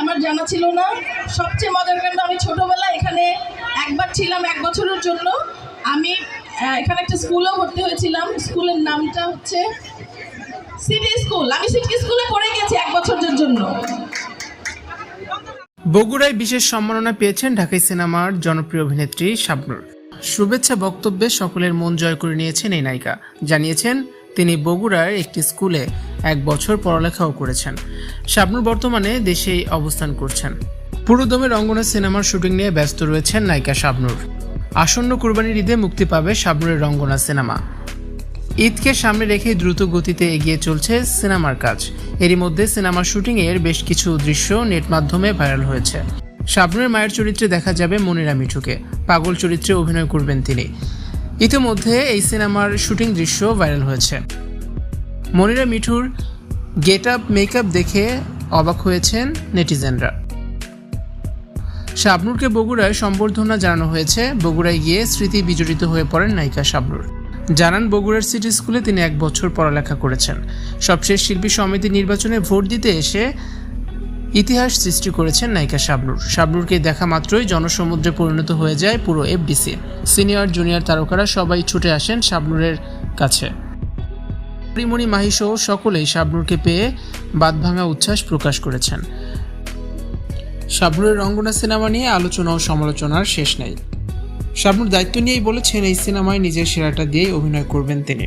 আমার জানা ছিল না। সবচেয়ে মজার কারণ আমি ছোটবেলায় এখানে একবার ছিলাম এক বছরের জন্য। আমি এখানে একটা ভর্তি হয়েছিলাম। স্কুলের নামটা হচ্ছে সিটি স্কুল আমি সিটি স্কুলে পড়ে গেছি এক বছরের জন্য। বগুড়ায় বিশেষ সম্মাননা পেয়েছেন ঢাকাই সিনেমার জনপ্রিয় অভিনেত্রী শাবনুর। শুভেচ্ছা বক্তব্যে সকলের মন জয় করে নিয়েছেন এই নায়িকা। জানিয়েছেন, তিনি বগুড়ার একটি স্কুলে এক বছর পড়ালেখাও করেছেন। শাবনুর বর্তমানে দেশেই অবস্থান করছেন। পুরোদমে রঙ্গনা সিনেমার শুটিং নিয়ে ব্যস্ত রয়েছেন নায়িকা শাবনুর। আসন্ন কুরবানির ঈদে মুক্তি পাবে শাবনুরের রঙ্গনা সিনেমা। ঈদকে সামনে রেখে দ্রুত গতিতে এগিয়ে চলছে সিনেমার কাজ। এরই মধ্যে সিনেমার শুটিংয়ের বেশ কিছু দৃশ্য নেট মাধ্যমে ভাইরাল হয়েছে। শাবনুরের মায়ের চরিত্রে দেখা যাবে মনিরা মিঠুকে। পাগল চরিত্রে অভিনয় করবেন তিনি। ইতিমধ্যে এই সিনেমার শুটিং দৃশ্য ভাইরাল হয়েছে। মনিরা মিঠুর গেট আপ মেকআপ দেখে অবাক হয়েছেন নেটিজেনরা। শাবনুরকে বগুড়ায় সম্বর্ধনা জানানো হয়েছে। বগুড়ায় গিয়ে স্মৃতি বিজড়িত হয়ে পড়েন নায়িকা শাবনুর। জানান, বগুড়ার সিটি স্কুলে তিনি এক বছর পড়ালেখা করেছেন। সবশেষ শিল্পী সমিতি নির্বাচনে ভোট দিতে এসে ইতিহাস সৃষ্টি করেছেন নায়িকা শাবনুর। শাবনুরকে দেখা মাত্রই জনসমুদ্রে পরিণত হয়ে যায় পুরো এফডিসি। সিনিয়র, জুনিয়র তারকারা সবাই ছুটে আসেন শাবনুরের কাছে। পরিমণি মাহি সহ সকলেই শাবনুরকে পেয়ে বাদভাঙা উচ্ছ্বাস প্রকাশ করেছেন। শাবনুরের রঙ্গনা সিনেমা নিয়ে আলোচনা ও সমালোচনার শেষ নেই। শাবনুর দায়িত্ব নিয়েই বলেছেন, এই সিনেমায় নিজের সেরাটা দিয়েই অভিনয় করবেন তিনি।